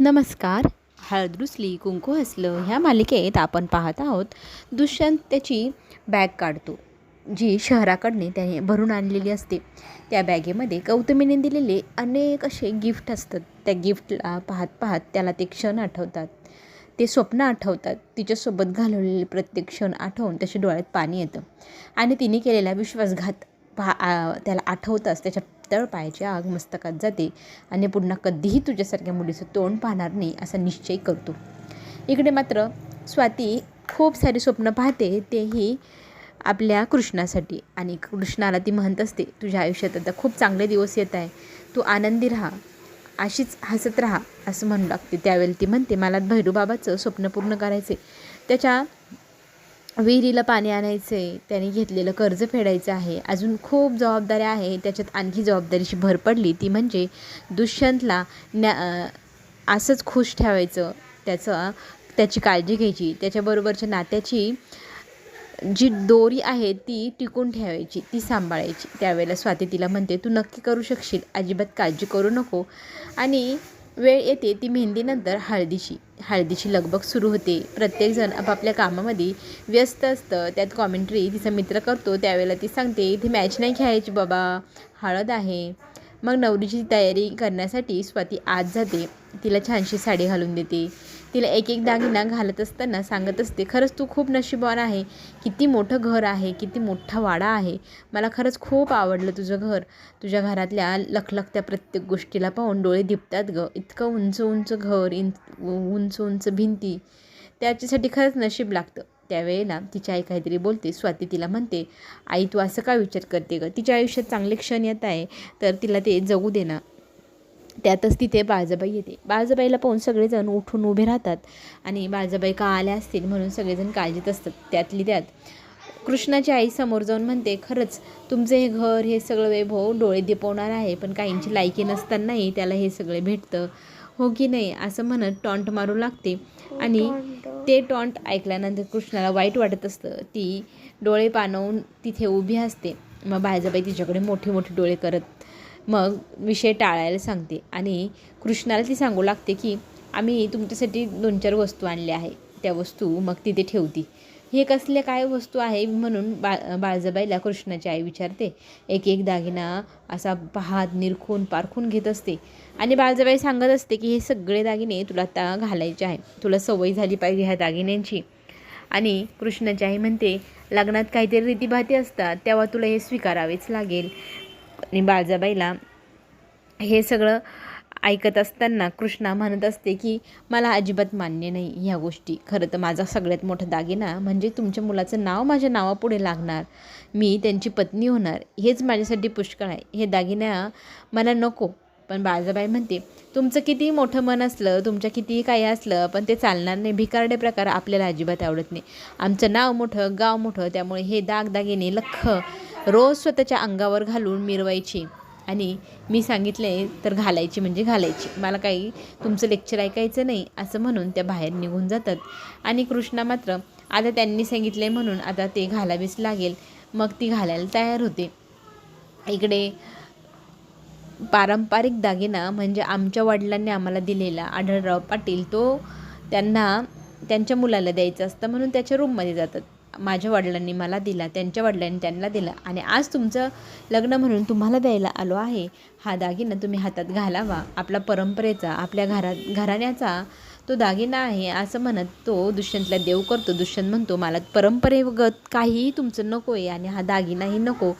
नमस्कार. हळद रुसली कुंकू हसलं. ह्या मालिकेत आपण पाहत आहोत दुष्यंत त्याची बॅग काढतो जी शहराकडने त्याने भरून आणलेली असते. त्या बॅगेमध्ये गौतमीने दिलेले अनेक असे गिफ्ट असतात. त्या गिफ्टला पाहत पाहत त्याला ते क्षण आठवतात. ते स्वप्न आठवतात. तिच्यासोबत घालवलेले प्रत्येक क्षण आठवून त्याच्या डोळ्यात पाणी येतं. आणि तिने केलेला विश्वासघात पहा आ- त्याला आठवताच त्याच्या तळपायाची आग मस्तकात जाते आणि पुन्हा कधीही तुझ्यासारख्या मुलीचं तोंड पाहणार नाही असा निश्चय करतो. इकडे मात्र स्वाती खूप सारी स्वप्न पाहते तेही आपल्या कृष्णासाठी. आणि कृष्णाला ती म्हणत असते तुझ्या आयुष्यात आता खूप चांगले दिवस येत आहे. तू आनंदी राहा अशीच हसत राहा असं म्हणू लागते. त्यावेळी ती म्हणते मला भैरूबाबाचं स्वप्न पूर्ण करायचे त्याच्या विहिरीला पाणी आणायचं आहे त्याने घेतलेलं कर्ज फेडायचं आहे. अजून खूप जबाबदाऱ्या आहे त्याच्यात आणखी जबाबदारीची भर पडली. ती म्हणजे दुष्यंतला न्या असंच खुश ठेवायचं. त्याचं त्याची काळजी घ्यायची. त्याच्याबरोबरच्या नात्याची जी दोरी आहे ती टिकून ठेवायची. ती सांभाळायची. त्यावेळेला स्वाती तिला म्हणते तू नक्की करू शकशील. अजिबात काळजी करू नको. आणि वेळ येते ती मेहंदीनंतर हळदीची. हळदीची लगबग सुरू होते. प्रत्येकजण आपापल्या कामामध्ये व्यस्त असतं. त्यात कॉमेंट्री तिचा मित्र करतो. त्यावेळेला ती सांगते इथे मॅच नाही खेळायची बाबा. हळद आहे. मग नवरीची तयारी करण्यासाठी स्वाती आत जाते. तिला छानशी साडी घालून देते. तिला एक एक दागिना घालत असताना सांगत असते खरंच तू खूप नशीबवान आहे. किती मोठं घर आहे किती मोठा वाडा आहे. मला खरंच खूप आवडलं तुझं घर. तुझ्या घरातल्या लखलखत्या प्रत्येक गोष्टीला पाहून डोळे दिपतात ग. इतकं उंच उंच घर इन उंच उंच भिंती. त्याच्यासाठी खरंच नशीब लागतं. त्यावेळेला तिची आई काहीतरी बोलते. स्वाती तिला म्हणते आई तू असं का विचार करते ग? तिच्या आयुष्यात चांगले क्षण येत आहे तर तिला ते जगू दे ना. त्यातच तिथे बाळजाबाई येते. बाळजाबाईला पाहून सगळेजण उठून उभे राहतात आणि बाळजाबाई का आल्या असतील म्हणून सगळेजण काळजीत असतात. त्यातली त्यात कृष्णाची आई समोर जाऊन म्हणते खरंच तुमचं हे घर हे सगळं वैभव डोळे दिपवणार आहे पण काहींची लायकी नसतानाही त्याला हे सगळे भेटतं. हो की नाही? असं म्हणत टॉन्ट मारू लागते. आणि ते टॉन्ट ऐकल्यानंतर कृष्णाला वाईट वाटत असतं. ती डोळे पाणवून तिथे उभी असते. मग बाळजाबाई तिच्याकडे मोठे मोठे डोळे करत मग विषय टाळायला सांगते. आणि कृष्णाला ती सांगू लागते की आम्ही तुमच्यासाठी दोन चार वस्तू आणल्या आहे त्या वस्तू मग तिथे ठेवती. हे कसल्या काय वस्तू आहे? म्हणून बा बाळजाबाईला कृष्णाची आई विचारते. एक एक दागिना असा पाहात निरखून पारखून घेत असते. आणि बाळजाबाई सांगत असते की हे सगळे दागिने तुला आता घालायचे आहे तुला सवय झाली पाहिजे ह्या दागिन्यांची. आणि कृष्णाची आई म्हणते लग्नात काहीतरी रीतीभाती असतात. तेव्हा तुला हे स्वीकारावेच लागेल. आणि बाळजाबाईला हे सगळं ऐकत असताना कृष्णा म्हणत असते की मला अजिबात मान्य नाही ह्या गोष्टी. खरं तर माझा सगळ्यात मोठा दागिना म्हणजे तुमच्या मुलाचं नाव माझ्या नावापुढे लागणार. मी त्यांची पत्नी होणार. हेच माझ्यासाठी पुष्कळ आहे. हे दागिना मला नको. पण बाळजाबाई म्हणते तुमचं कितीही मोठं मन असलं तुमच्या कितीही काही असलं पण ते चालणार नाही. भिकारडे प्रकार आपल्याला अजिबात आवडत नाही. आमचं नाव मोठं गाव मोठं त्यामुळे हे दागदागिने लख रोज स्वतःच्या अंगावर घालून मिरवायची. आणि मी सांगितले तर घालायची म्हणजे घालायची. मला काही तुमचं लेक्चर ऐकायचं नाही असं म्हणून त्या बाहेर निघून जातात. आणि कृष्णा मात्र आता त्यांनी सांगितले म्हणून आता ते घालावीच लागेल. मग ती घालायला तयार होते. इकडे पारंपरिक दागिना म्हणजे आमच्या वडिलांनी आम्हाला दिलेला आढळराव पाटील तो त्यांना त्यांच्या मुलाला द्यायचं असतं म्हणून त्याच्या रूममध्ये जातात. माझ्या वडिलांनी मला दिला त्यांच्या वडिलांनी त्यांना दिला. आणि आज तुमचं लग्न म्हणून तुम्हाला द्यायला आलो आहे. हा दागिना तुम्ही हातात घालावा. आपला परंपरेचा आपल्या घरात घराण्याचा तो दागिना आहे असं म्हणत तो दुष्यंतला देव करतो. दुष्यंत म्हणतो मला परंपरेगत काहीही तुमचं नको आहे आणि हा दागिनाही नको.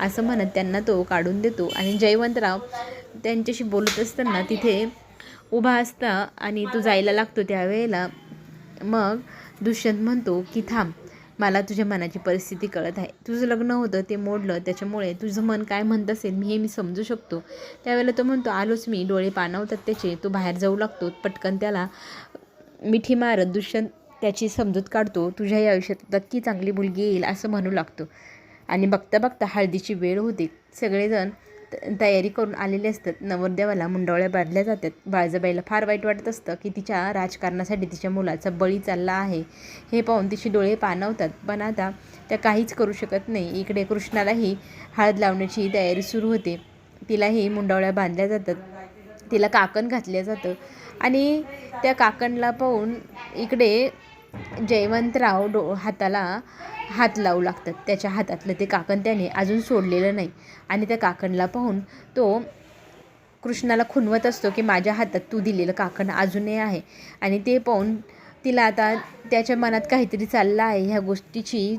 असं म्हणत त्यांना तो काढून देतो. आणि जयवंतराव त्यांच्याशी बोलत असताना तिथे उभा असता आणि तो जायला लागतो त्यावेळेला. मग दुष्यंत म्हणतो की थांब मला तुझ्या मनाची परिस्थिती कळत आहे. तुझं लग्न होतं ते मोडलं त्याच्यामुळे तुझं मन काय म्हणत असेल मी हे मी समजू शकतो. त्यावेळेला तो म्हणतो आलोच मी डोळे पाणवतात त्याचे तो बाहेर जाऊ लागतो पटकन त्याला मिठी मारत दुष्यंत त्याची समजूत काढतो तुझ्या या आयुष्यात नक्की चांगली मुलगी येईल असं म्हणू लागतो. आणि बघता बघता हळदीची वेळ होते. सगळेजण तयारी करून आलेले असतात. नवरदेवाला मुंडावळ्या बांधल्या जातात. बाळजाबाईला फार वाईट वाटत असतं की तिच्या राजकारणासाठी तिच्या मुलाचा बळी चालला आहे. हे पाहून तिचे डोळे पाणवतात. पण आता त्या काहीच करू शकत नाही. इकडे कृष्णालाही हळद लावण्याची तयारी सुरू होते. तिलाही मुंडावळ्या बांधल्या जातात. तिला काकण घातलं जातं. आणि त्या काकणला पाहून इकडे जयवंतराव डो हाताला हात लावू लागतात. त्याच्या हातातलं ते काकण त्याने अजून सोडलेलं नाही. आणि त्या काकणला पाहून तो कृष्णाला खुणवत असतो की माझ्या हातात तू दिलेलं काकण अजूनही आहे. आणि ते पाहून तिला आता त्याच्या मनात काहीतरी चाललं आहे. ह्या गोष्टीची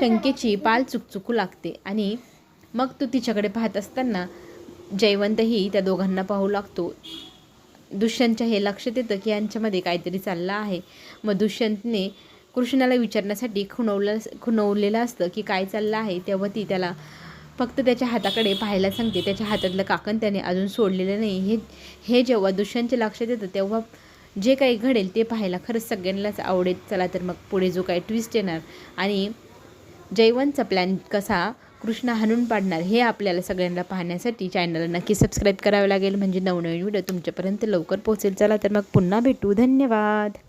शंकेची पाल चुकचुकू लागते. आणि मग तो तिच्याकडे पाहत असताना जयवंतही त्या दोघांना पाहू लागतो. दुष्यंतच्या हे लक्षात येतं की यांच्यामध्ये काहीतरी चाललं आहे. मग दुष्यंतने कृष्णाला विचारण्यासाठी खुणवलं खुणवलेलं असतं की काय चाललं आहे. तेव्हा ती त्याला फक्त त्याच्या हाताकडे पाहायला सांगते. त्याच्या हातातलं काकण त्याने अजून सोडलेलं नाही. हे हे जेव्हा दुष्यंतच्या लक्षात येतं तेव्हा जे काही घडेल ते पाहायला खरंच सगळ्यांनाच आवडेल. चला तर मग पुढे जो काही ट्विस्ट येणार. आणि जयवंतचा प्लॅन कसा कृष्ण हाणून पाडणार हे आपल्याला सगळ्यांना पाहण्यासाठी चॅनलला नक्की सबस्क्राईब करावं लागेल. म्हणजे नवनवीन व्हिडिओ तुमच्यापर्यंत लवकर पोहोचेल. चला तर मग पुन्हा भेटू. धन्यवाद.